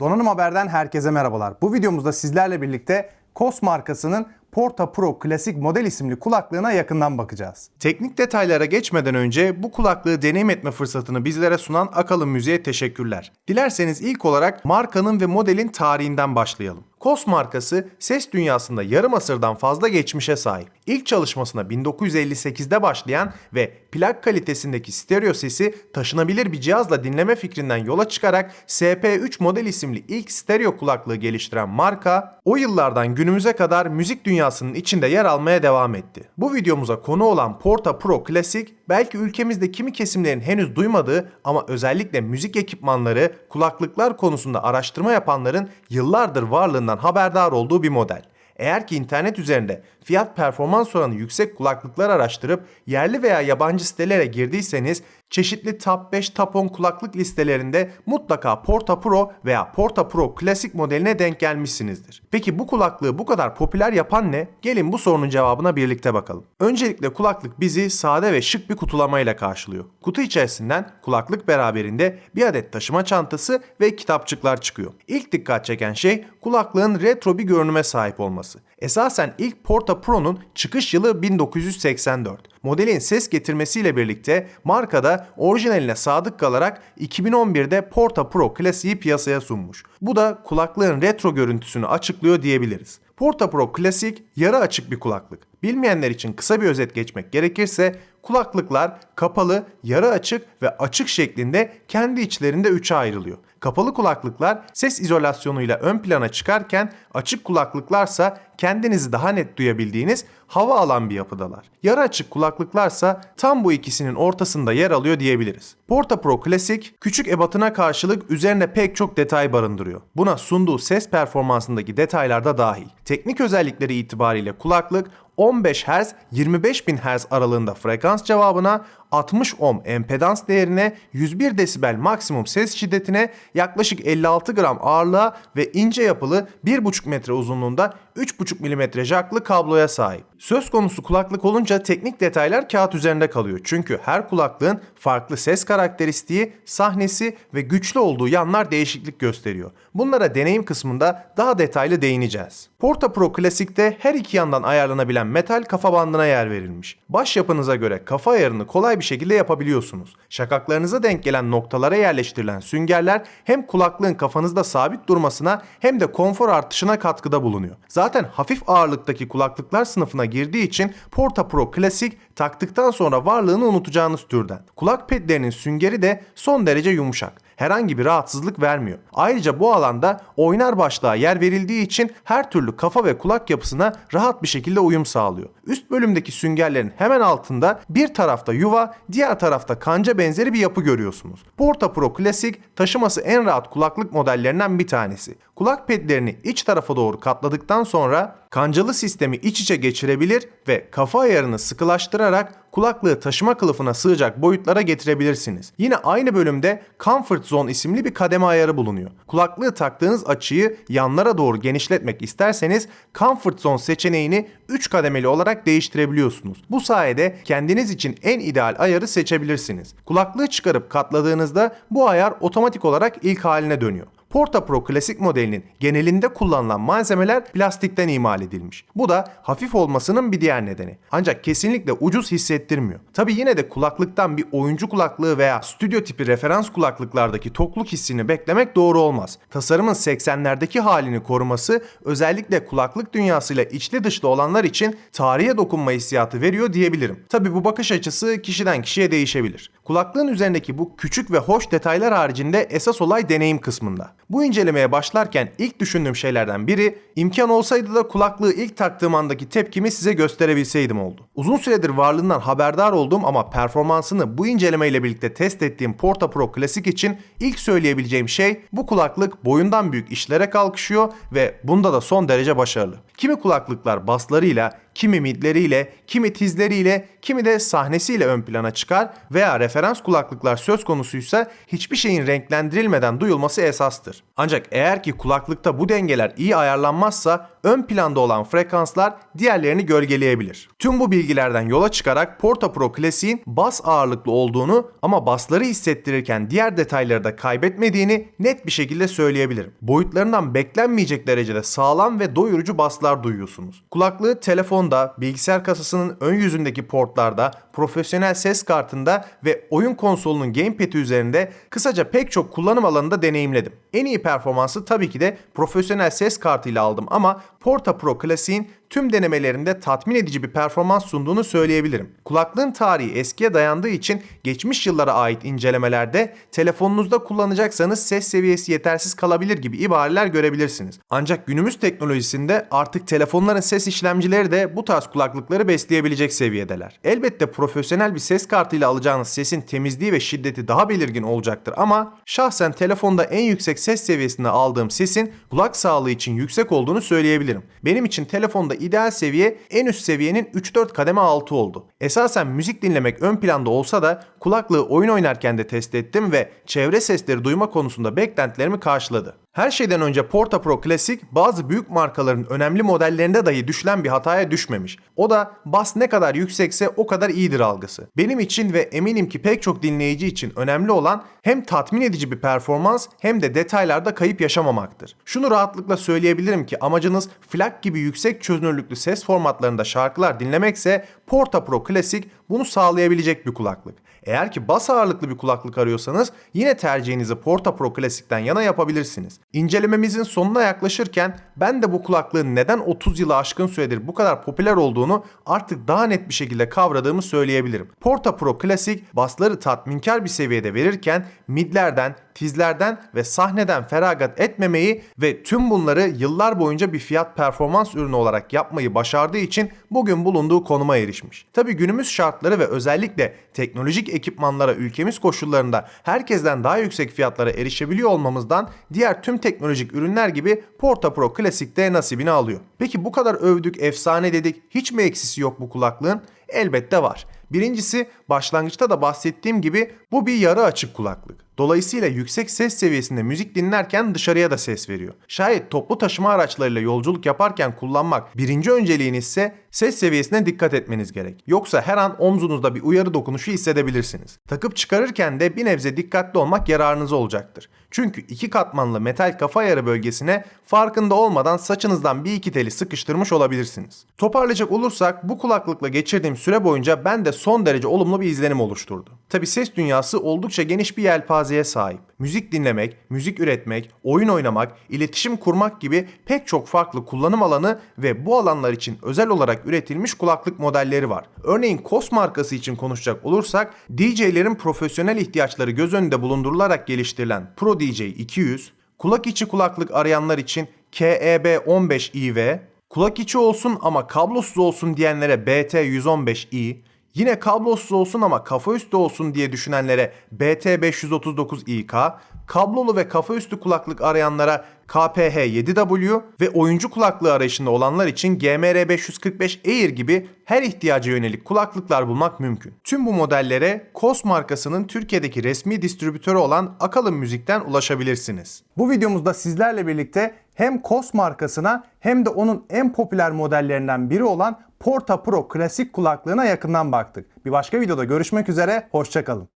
Donanım Haber'den herkese merhabalar. Bu videomuzda sizlerle birlikte KOS markasının Porta Pro Klasik model isimli kulaklığına yakından bakacağız. Teknik detaylara geçmeden önce bu kulaklığı deneyim etme fırsatını bizlere sunan Akalın Müziğe teşekkürler. Dilerseniz ilk olarak markanın ve modelin tarihinden başlayalım. KOS markası ses dünyasında yarım asırdan fazla geçmişe sahip. İlk çalışmasına 1958'de başlayan ve plak kalitesindeki stereo sesi taşınabilir bir cihazla dinleme fikrinden yola çıkarak SP3 model isimli ilk stereo kulaklığı geliştiren marka, o yıllardan günümüze kadar müzik dünyasının içinde yer almaya devam etti. Bu videomuza konu olan Porta Pro Classic, belki ülkemizde kimi kesimlerin henüz duymadığı ama özellikle müzik ekipmanları, kulaklıklar konusunda araştırma yapanların yıllardır varlığından haberdar olduğu bir model. Eğer ki internet üzerinde fiyat performans oranı yüksek kulaklıklar araştırıp yerli veya yabancı sitelere girdiyseniz çeşitli Top 5 Top 10 kulaklık listelerinde mutlaka Porta Pro veya Porta Pro Classic modeline denk gelmişsinizdir. Peki bu kulaklığı bu kadar popüler yapan ne? Gelin bu sorunun cevabına birlikte bakalım. Öncelikle kulaklık bizi sade ve şık bir kutulamayla karşılıyor. Kutu içerisinden kulaklık beraberinde bir adet taşıma çantası ve kitapçıklar çıkıyor. İlk dikkat çeken şey kulaklığın retro bir görünüme sahip olması. Esasen ilk Porta Pro'nun çıkış yılı 1984. Modelin ses getirmesiyle birlikte markada orijinaline sadık kalarak 2011'de Porta Pro Classic'i piyasaya sunmuş. Bu da kulaklığın retro görüntüsünü açıklıyor diyebiliriz. Porta Pro Classic yarı açık bir kulaklık. Bilmeyenler için kısa bir özet geçmek gerekirse kulaklıklar kapalı, yarı açık ve açık şeklinde kendi içlerinde üçe ayrılıyor. Kapalı kulaklıklar ses izolasyonuyla ön plana çıkarken açık kulaklıklarsa kendinizi daha net duyabildiğiniz hava alan bir yapıdalar. Yarı açık kulaklıklarsa tam bu ikisinin ortasında yer alıyor diyebiliriz. Porta Pro Classic küçük ebatına karşılık üzerine pek çok detay barındırıyor. Buna sunduğu ses performansındaki detaylar da dahil. Teknik özellikleri itibariyle kulaklık 15 Hz 25 bin Hz aralığında frekans cevabına 60 ohm empedans değerine 101 desibel maksimum ses şiddetine yaklaşık 56 gram ağırlığa ve ince yapılı 1,5 metre uzunluğunda 3,5 mm jacklı kabloya sahip. Söz konusu kulaklık olunca teknik detaylar kağıt üzerinde kalıyor. Çünkü her kulaklığın farklı ses karakteristiği, sahnesi ve güçlü olduğu yanlar değişiklik gösteriyor. Bunlara deneyim kısmında daha detaylı değineceğiz. Porta Pro Classic'te her iki yandan ayarlanabilen metal kafa bandına yer verilmiş. Baş yapınıza göre kafa ayarını kolay bir şekilde yapabiliyorsunuz. Şakaklarınıza denk gelen noktalara yerleştirilen süngerler hem kulaklığın kafanızda sabit durmasına hem de konfor artışına katkıda bulunuyor. Zaten hafif ağırlıktaki kulaklıklar sınıfına girdiği için Porta Pro Classic taktıktan sonra varlığını unutacağınız türden. Kulak pedlerinin süngeri de son derece yumuşak herhangi bir rahatsızlık vermiyor. Ayrıca bu alanda oynar başlığa yer verildiği için her türlü kafa ve kulak yapısına rahat bir şekilde uyum sağlıyor. Üst bölümdeki süngerlerin hemen altında bir tarafta yuva, diğer tarafta kanca benzeri bir yapı görüyorsunuz. Porta Pro Classic taşıması en rahat kulaklık modellerinden bir tanesi. Kulak pedlerini iç tarafa doğru katladıktan sonra kancalı sistemi iç içe geçirebilir ve kafa ayarını sıkılaştırarak kulaklığı taşıma kılıfına sığacak boyutlara getirebilirsiniz. Yine aynı bölümde Comfort Zone isimli bir kademe ayarı bulunuyor. Kulaklığı taktığınız açıyı yanlara doğru genişletmek isterseniz Comfort Zone seçeneğini 3 kademeli olarak değiştirebiliyorsunuz. Bu sayede kendiniz için en ideal ayarı seçebilirsiniz. Kulaklığı çıkarıp katladığınızda bu ayar otomatik olarak ilk haline dönüyor. Porta Pro klasik modelinin genelinde kullanılan malzemeler plastikten imal edilmiş. Bu da hafif olmasının bir diğer nedeni. Ancak kesinlikle ucuz hissettirmiyor. Tabi yine de kulaklıktan bir oyuncu kulaklığı veya stüdyo tipi referans kulaklıklardaki tokluk hissini beklemek doğru olmaz. Tasarımın 80'lerdeki halini koruması özellikle kulaklık dünyasıyla içli dışlı olanlar için tarihe dokunma hissiyatı veriyor diyebilirim. Tabi bu bakış açısı kişiden kişiye değişebilir. Kulaklığın üzerindeki bu küçük ve hoş detaylar haricinde esas olay deneyim kısmında. Bu incelemeye başlarken ilk düşündüğüm şeylerden biri imkan olsaydı da kulaklığı ilk taktığım andaki tepkimi size gösterebilseydim oldu. Uzun süredir varlığından haberdar olduğum ama performansını bu incelemeyle birlikte test ettiğim Porta Pro Classic için ilk söyleyebileceğim şey bu kulaklık boyundan büyük işlere kalkışıyor ve bunda da son derece başarılı. Kimi kulaklıklar baslarıyla, kimi midleriyle, kimi tizleriyle, kimi de sahnesiyle ön plana çıkar veya referans kulaklıklar söz konusuysa hiçbir şeyin renklendirilmeden duyulması esastır. Ancak eğer ki kulaklıkta bu dengeler iyi ayarlanmazsa ön planda olan frekanslar diğerlerini gölgeleyebilir. Tüm bu bilgilerden yola çıkarak Porta Pro Classic'in bas ağırlıklı olduğunu ama basları hissettirirken diğer detayları da kaybetmediğini net bir şekilde söyleyebilirim. Boyutlarından beklenmeyecek derecede sağlam ve doyurucu baslar duyuyorsunuz. Kulaklığı telefonda, bilgisayar kasasının ön yüzündeki portlarda, profesyonel ses kartında ve oyun konsolunun gamepad'i üzerinde kısaca pek çok kullanım alanında deneyimledim. En iyi performansı tabii ki de profesyonel ses kartıyla aldım ama Porta Pro Classic'in tüm denemelerinde tatmin edici bir performans sunduğunu söyleyebilirim. Kulaklığın tarihi eskiye dayandığı için geçmiş yıllara ait incelemelerde telefonunuzda kullanacaksanız ses seviyesi yetersiz kalabilir gibi ibareler görebilirsiniz. Ancak günümüz teknolojisinde artık telefonların ses işlemcileri de bu tarz kulaklıkları besleyebilecek seviyedeler. Elbette profesyonel bir ses kartıyla alacağınız sesin temizliği ve şiddeti daha belirgin olacaktır ama şahsen telefonda en yüksek ses seviyesinde aldığım sesin kulak sağlığı için yüksek olduğunu söyleyebilirim. Benim için telefonda ideal seviye en üst seviyenin 3-4 kademe altı oldu. Esasen müzik dinlemek ön planda olsa da kulaklığı oyun oynarken de test ettim ve çevre sesleri duyma konusunda beklentilerimi karşıladı. Her şeyden önce Porta Pro Classic bazı büyük markaların önemli modellerinde dahi düşülen bir hataya düşmemiş. O da bas ne kadar yüksekse o kadar iyidir algısı. Benim için ve eminim ki pek çok dinleyici için önemli olan hem tatmin edici bir performans hem de detaylarda kayıp yaşamamaktır. Şunu rahatlıkla söyleyebilirim ki amacınız FLAC gibi yüksek çözünürlüklü ses formatlarında şarkılar dinlemekse Porta Pro Classic bunu sağlayabilecek bir kulaklık. Eğer ki bas ağırlıklı bir kulaklık arıyorsanız yine tercihinizi Porta Pro Classic'ten yana yapabilirsiniz. İncelememizin sonuna yaklaşırken ben de bu kulaklığın neden 30 yılı aşkın süredir bu kadar popüler olduğunu artık daha net bir şekilde kavradığımı söyleyebilirim. Porta Pro Classic basları tatminkar bir seviyede verirken midlerden, tizlerden ve sahneden feragat etmemeyi ve tüm bunları yıllar boyunca bir fiyat performans ürünü olarak yapmayı başardığı için bugün bulunduğu konuma erişmiş. Tabi günümüz şartları ve özellikle teknolojik ekipmanlara ülkemiz koşullarında herkesten daha yüksek fiyatlara erişebiliyor olmamızdan diğer tüm teknolojik ürünler gibi Porta Pro Classic de nasibini alıyor. Peki bu kadar övdük, efsane dedik, hiç mi eksisi yok bu kulaklığın? Elbette var. Birincisi başlangıçta da bahsettiğim gibi bu bir yarı açık kulaklık. Dolayısıyla yüksek ses seviyesinde müzik dinlerken dışarıya da ses veriyor. Şayet toplu taşıma araçlarıyla yolculuk yaparken kullanmak birinci önceliğiniz ise ses seviyesine dikkat etmeniz gerek. Yoksa her an omzunuzda bir uyarı dokunuşu hissedebilirsiniz. Takıp çıkarırken de bir nebze dikkatli olmak yararınıza olacaktır. Çünkü iki katmanlı metal kafa ayarı bölgesine farkında olmadan saçınızdan bir iki teli sıkıştırmış olabilirsiniz. Toparlayacak olursak bu kulaklıkla geçirdiğim süre boyunca ben de son derece olumlu bir izlenim oluşturdu. Tabi ses dünyası oldukça geniş bir yelpazeye sahip. Müzik dinlemek, müzik üretmek, oyun oynamak, iletişim kurmak gibi pek çok farklı kullanım alanı ve bu alanlar için özel olarak üretilmiş kulaklık modelleri var. Örneğin KOS markası için konuşacak olursak DJ'lerin profesyonel ihtiyaçları göz önünde bulundurularak geliştirilen Pro DJ 200, kulak içi kulaklık arayanlar için KEB15IV, kulak içi olsun ama kablosuz olsun diyenlere BT115i, Yine kablosuz olsun ama kafa üstü olsun diye düşünenlere BT539İK, kablolu ve kafa üstü kulaklık arayanlara KPH7W ve oyuncu kulaklığı arayışında olanlar için GMR545 Air gibi her ihtiyaca yönelik kulaklıklar bulmak mümkün. Tüm bu modellere KOS markasının Türkiye'deki resmi distribütörü olan Akalın Müzik'ten ulaşabilirsiniz. Bu videomuzda sizlerle birlikte hem KOS markasına hem de onun en popüler modellerinden biri olan Porta Pro klasik kulaklığına yakından baktık. Bir başka videoda görüşmek üzere, hoşçakalın.